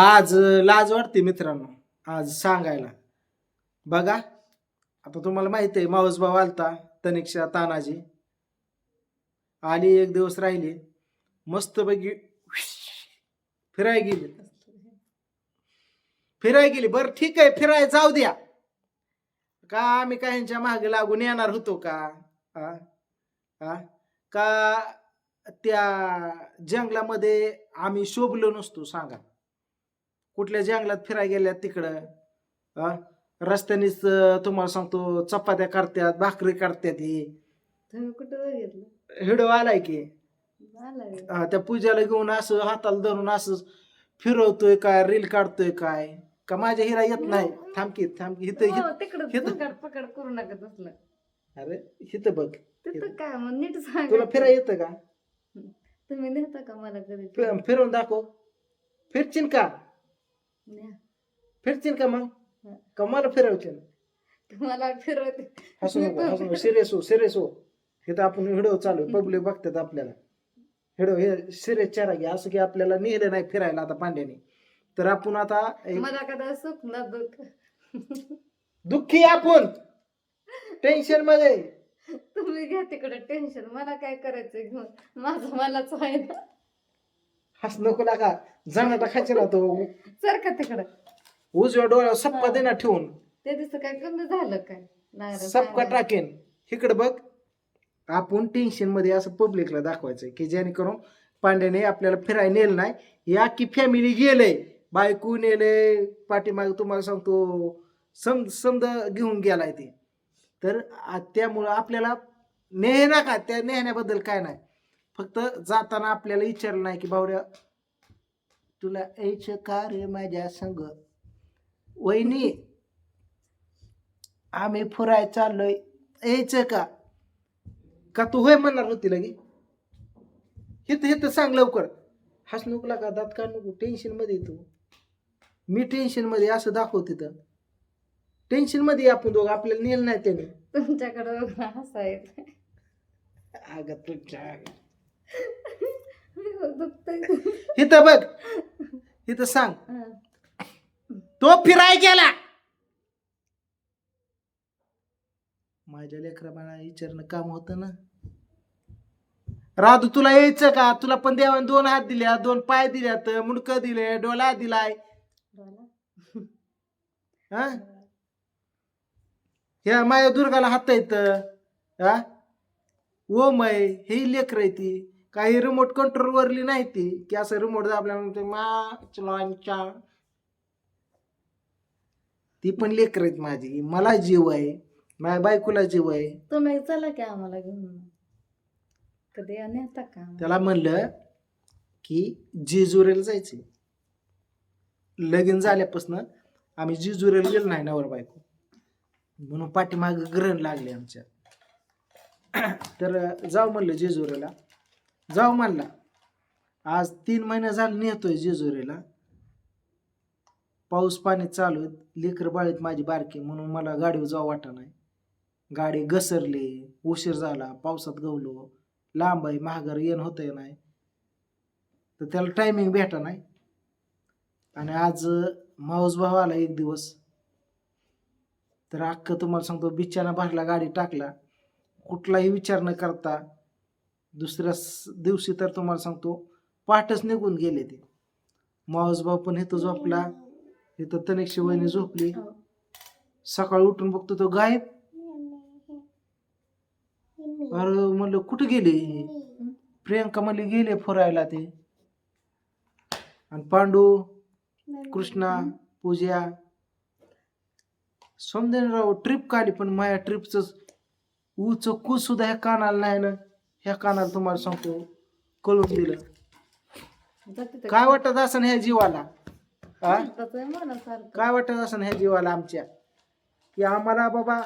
आज लाज वाटते मित्रांनो. आज सांगायला. बघा आता तुम्हाला माहिती आहे माऊस भाऊ आलता तनिक्षा तानाजी. आली एक दिवस राहिली. मस्त पैकी फिराय गेली. फिराय गेली. बरं ठीक आहे फिराय जाऊ द्या. का आम्ही काहींच्या ह्यांच्या मागे लागून येणार होतो का? आ? आ? का त्या जंगलामध्ये आम्ही शोभलो नसतो सांगा. कुठल्या जंगलात फिराय गेल्यात तिकडं? रस्त्यानेच तुम्हाला सांगतो चपात्या करतात भाकरी करतात ही. हिडो आलाय की. हा, त्या पूजाला घेऊन असं हाताला धरून असं फिरवतोय काय रील काढतोय काय? का माझ्या हिरा येत नाही. थांबकी थांबकी हो, हिथं- पकड पकड करू नका तसलं. अरे इथं बघ. काय मग नीट सांग. तुला फिरा येतं का? तुम्ही नेता का मला फिरवून दाखव. फिरशील का? न्या. फिरशील का मग? का मला फिरवशील तुम्हाला फिरवते हसू नको हसू नको. सिरियस हो सिरियस हो. इथं आपण व्हिडिओ चालू पब्लिक बघतात आपल्याला. व्हिडिओ हे सिरियस चारा घ्या. असं की आपल्याला नेलं नाही फिरायला आता पांड्याने. तर आपण आता एक मला कदा स्वप्न दुःख? दुःखी आपण. टेन्शनमध्ये. तुम्ही घ्या तिकडे टेन्शन मला काय करायचं घेऊन? माझं मलाच व्हायला हस नको लागा. जाणार खायचे ना तो. सर का तिकडं? उजव्या डोळ्यावर सपका देणार ठेवून. ते दिवस काय कमी झालं काय? सपका. टाकेन. इकडे बघ. आपण टेन्शनमध्ये असं पब्लिकला दाखवायचं की जेणेकरून पांड्याने आपल्याला फिरायला नेलं नाही. या की फॅमिली गेले बायको नेले पाठीमागे तुम्हाला सांगतो सम समद घेऊन गेलाय ते. तर आ- त्यामुळं आपल्याला नेह नका. त्या नेहण्याबद्दल काय नाही. फक्त जाताना आपल्याला विचारलं नाही की भावड्या तुला यायचं का रे माझ्या संग? वहिनी आम्ही फुराय चाललोय. यायचं का? का तू होय म्हणणार होती लगे? हित हित सांग लवकर. हस नको लागा दात काढ नको. टेन्शनमध्ये आहे तू. मी टेन्शनमध्ये असं दाखव तिथं टेन्शनमध्ये आहे आपण दोघं. आपल्याला नेलं नाही त्याने. तुमच्याकडं हसायचं अगं दुखतंय इथं बघ. इथं सांग. हा. तो फिराय गेला. माझ्या लेकरा बाळा विचारणं काम होतं ना. राधू तुला यायचं का? तुला पण देवाने दोन हात दिल्या दोन पाय दिल्यात मुंडकं दिले डोला दिलाय. हा? ह्या माया दुर्गाला हात येत हा ओमय हे लेकर ती. काही रिमोट कंट्रोल वरली नाही ती. की असं रिमोट दाबल्यानंतर मा चलांच्या. ती पण लेकर आहेत माझी. मला जीव आहे. माझ्या बायकोला जीव आहे. तुम्ही चला की आम्हाला घेऊन कधी नेता का? आम्हाला? त्याला म्हणलं की जेजुरीला जायचे लगीन झाल्यापासून आम्ही जेजुरीला गेलो नाही नवर बायको. म्हणून पाठीमाग ग्रहण लागले आमच्या. तर जाऊ म्हणलं जेजुरीला. जाऊ म्हणला. आज तीन महिने झाले नेतोय जेजुरीला. पाऊस पाणी चालू आहे. लेकर बाळीत माझी बारकी म्हणून मला गाडीवर जाऊ वाटा नाही. गाडी घसरली उशीर झाला पावसात गवलो. लांब आहे महागार येणं होतंय नाही. तर त्याला टायमिंग भेटा नाही. आणि आज माऊस भाव आला एक दिवस. तर अख्खं तुम्हाला सांगतो बिचाना भरला गाडी टाकला. कुठलाही विचार न करता दुसऱ्या दिवशी तर तुम्हाला सांगतो पहाटच निघून गेले ते. माऊस भाऊ पण इथं झोपला. इथं तनिक्षी वहिनी झोपली. हो. सकाळी उठून बघतो तो गायब. अरे म्हणलं कुठे गेले प्रियंका म्हणली गेले फिरायला ते. आणि पांडू कृष्णा पूजा. समजेनराव ट्रिप काढली पण माझ्या ट्रिपच उच कू सुद्धा ह्या कानाला नाही ना. ह्या कानाला तुम्हाला सांगतो कळून दिलं. काय वाटत असं ह्या जीवाला? हा. काय वाटत असं ह्या जीवाला आमच्या? की आम्हाला बाबा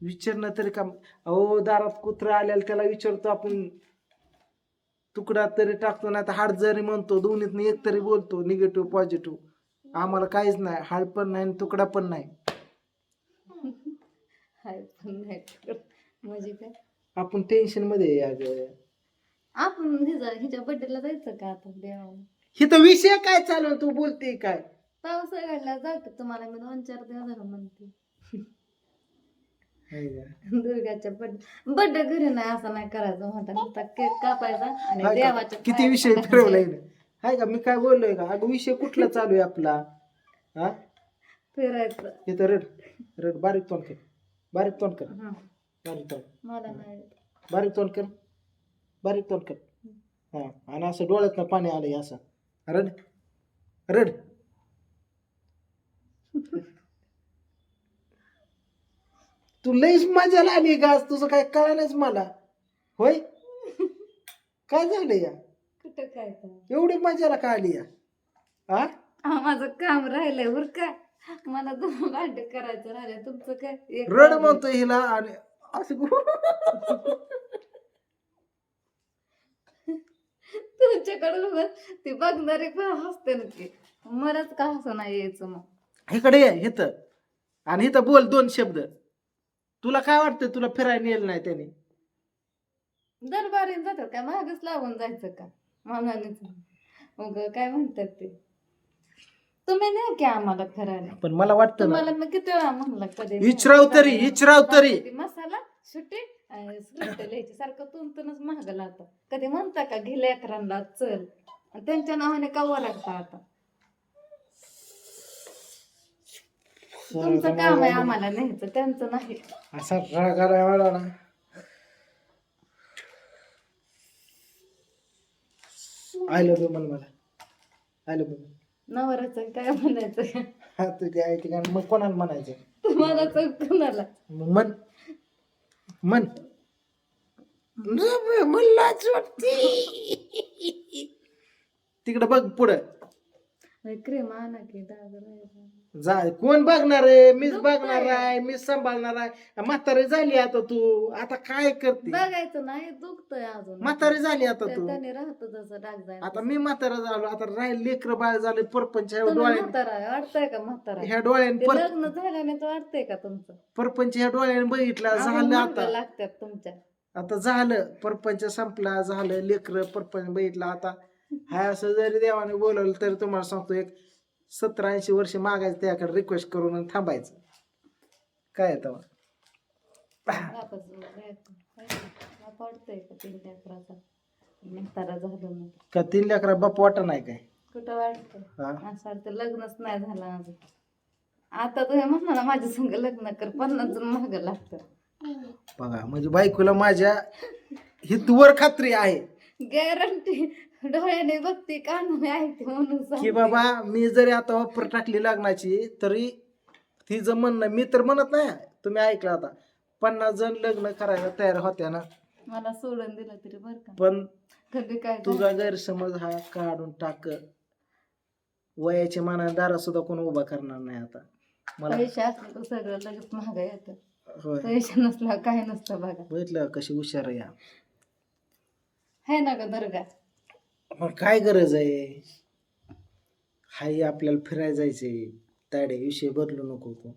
विचारणं तरी काम अहो दारात कुत्रा आल्याला त्याला विचारतो आपण. तुकडा तरी टाकतो नाही तर हाड जरी म्हणतो दोन्हीत एक तरी बोलतो निगेटिव्ह पॉझिटिव्ह आम्हाला काहीच नाही हाड पण नाही आणि तुकडा पण नाही. म्हणजे काय? आपण टेन्शनमध्ये आहे अगं आपण हिचा हिच्या बर्थडेला जायचं का आता देवाला? इथं विषय काय चालू आहे? तू बोलते काय? पाऊस घडला जातो तुम्हाला मी दोन चार दिवस झालं म्हणते. हाय का? दुर्गाच्या बड्डे बड्डे घरी नाही असं नाही करायचं म्हणतात. नुसता केक कापायचा आणि हाय का? देवाच्या किती पाया विषय पडायचे. फिरवलाय ना हाय का? मी काय बोललोय का? अगं विषय कुठला चालू आहे आपला? हा? फिरायचं. इथं रड. रड. बारीक तोंड कर. बारीक तोंड कर. हं. बारीक तोंड मला नाही येत. बारीक तोंड कर. बारीक तोंड कर. हा आणि असं डोळ्यातनं पाणी आलंय असं. रड. रड. तू लईच मजा आली का आज. तुझं काय कळालंच मला. होय? काय झालं या? कुठं काय तर. एवढी मजाला का आली या? हा हा, माझं काम राहिलंय बर का. मला दोन भांडे करायचं राहिलंय. तुमचं काय? एक रड. म्हणतो हिला आणि असं तुमच्याकडे बघ ती बघणारी पण हसते नक्की मलाच का हसं नाही यायचं मग? इकडे ये इथं. आणि इथं बोल दोन शब्द. तुला काय वाटतं तुला फिरायला नेलं नाही त्याने? दरबारीन जातात काय मागच लावून जायचं का? मनानेच. मग काय म्हणतात ते? तुम्ही नाही की आम्हाला फिरायला पण मला वाटतं ना. तुम्हाला मी किती वेळा म्हणलं कधी इचराव तरी इचराव तरी. मसाला सुट्टी लिहायची. सारखं तुमतूनच महाग लावतं कधी म्हणता का घे लेकरांना चल. आणि त्यांच्या नावाने का ओरडता आता. तुमचं काम आहे आम्हाला न्यायचं त्यांचं नाही. असा राग मला ना. आय लव्ह यू मला. आय लव्ह यू नवऱ्याचं काय म्हणायचं? हा तुझी आई ठिकाणी मग कोणाला म्हणायचं? तुम्हाला तर कुणाला? मग म्हण. म्हण. मलाच वाटते. तिकडे बघ पुढं. क्रीम आणा की राहिला. जा कोण बघणार आहे? मीच बघणार आहे मीच सांभाळणार आहे. म्हातारी झाली आता तू. आता काय करते? बघायचं नाही दुखतंय अजून. म्हातारी झाली आता त्या- तू. त्याने राहतो जसं डाग जायचं. आता मी म्हातारा झालो आता राहील लेकर बाळ झाले परपंच ह्या तुम्ही डोळ्याने. म्हातारा आहे, वाटतंय का म्हातारा? ह्या डोळ्याने ते पर लग्न झाल्याने तर वाटतंय का तुमचं? परपंच ह्या डोळ्याने बघितलं झालं आता. लागतात तुमच्या. आता झालं परपंच संपला झालं लेकर परपंच बघितलं आता. हाय असं जरी देवाने बोलवलं तरी तुम्हाला सांगतो एक सतरा ऐंशी वर्ष मागायचं त्याकडे रिक्वेस्ट करून थांबायचं. काय येतं ते? मग का तीन लेकरा बाप वाटा नाही काय? कुठं वाटतं? हा? असं वाटतं लग्नच नाही झालं अजून. आता तुम्ही म्हणा ना माझ्या संग लग्न कर पन्नास जण महाग लागतं बघा म्हणजे बायकोला माझ्या हितवर खात्री आहे. गॅरंटी डोळ्याने बघते कानाने ऐकते म्हणून की सांगते. बाबा मी जरी आता ऑफर टाकली लग्नाची तरी तिचं म्हणणं मी तर म्हणत नाही तुम्ही ऐकलं आता. पन्नास जण लग्न करायला तयार होत्या ना. मला सोडून दिलं तरी बरं का. पण कधी काय तुझा गैरसमज हा काढून टाक. वयाच्या मानाने दारा सुद्धा कोण उभा करणार नाही आता. मला पैसे असले तर सगळं लगेच महाग येतं होय. पैसे नसला काय नसतं बघा. बघितलं कशी हुशार आहे या. है ना ग दर्गा. मग काय गरज आहे? हाय आपल्याला फिरायला जायचंय. ताडे विषय बदलू नको तू.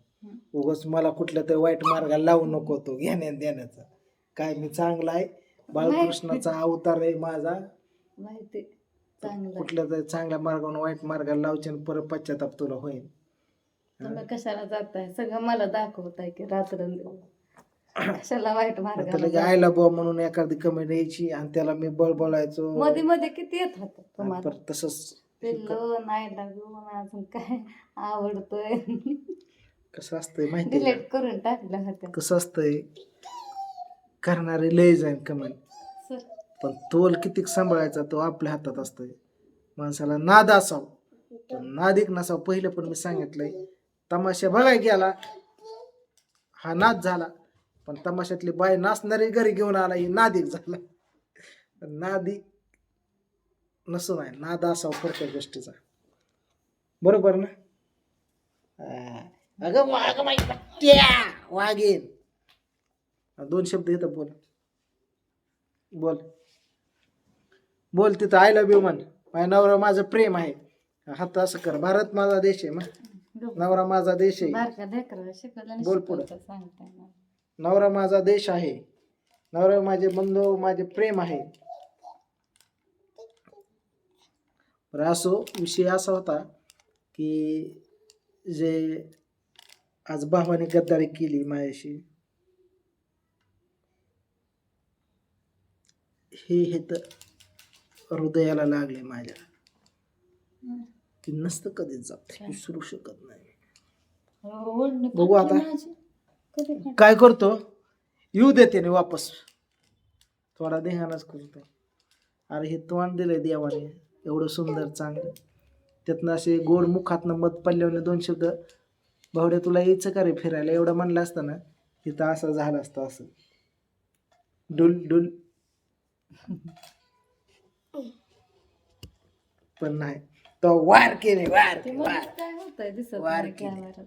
उगाच मला कुठल्या तरी वाईट मार्गाला लावू नको तो घेण्यात देण्याचा. काय मी चांगला आहे? बाळकृष्णाचा अवतार आहे माझा. माहिती चांगलं कुठल्या तरी चांगल्या मार्गाने वाईट मार्गाला लावचे आणि परत पश्चाताप तुला होईल. तुम्ही कशाला जाताय? सगळं मला दाखवताय की रात्र कशाला वाईट त्याला मार्ग आयला बुवा म्हणून एखादी कमेंट यायची आणि त्याला मी बळबळायचो. मध्ये मध्ये किती येत होत तुम्हाला? परत तसंच पिल्लो नाही लागू अजून काय आवडतोय? कसं असतंय माहिती आहे डिलेट करून टाकल्या होत्या का? कसं असतंय? करणारे लय जाईन कमेंट सर. पण तोल किती सांभाळायचा तो आपल्या हातात असतोय. माणसाला नाद असाव. तो नादिक नसाव. पहिलं पण मी सांगितलंय. तमाशा बघाय गेला हा नाद झाला. पण तमाशातली बाई नाचणारी घरी घेऊन आला ही नादिक झाला. नादी नसू नाही नाद असाव प्रत्येक गोष्टीचा. बरोबर ना. अगं वाघ पट्ट्या वाघेन दोन शब्द येतात बोल. बोल. बोल तिथं आय लव्ह यू म्हण. माझ्या नवरा माझं प्रेम आहे. हात असं कर. भारत माझा देश आहे मग नवरा माझा देश आहे. बोल पुढं. नवरा माझा देश आहे. नवरा माझे बंधू माझे प्रेम आहे. तर असो विषय असा होता की जे आज भावाने गद्दारी केली माझ्याशी हे हे तर हृदयाला लागले माझ्या की नसतं कधीच जात विसरू शकत नाही. बघू आता. काय करतो? येऊ दे त्याने वापस. थोडा देहानच करतो. अरे हे तोंड दिलंय देवाने. एवढं सुंदर चांगलं. त्यातनं असे गोड मुखातनं मत पडल्याने दोन शब्द भावड्या तुला यायचं का रे फिरायला? एवढं म्हणलं असतं ना तिथं असं झालं असतं असं. डुल डुल. पण नाही. तो वार केले वार ते काय होतंय दिसत वार नाही केली. कॅमेऱ्यात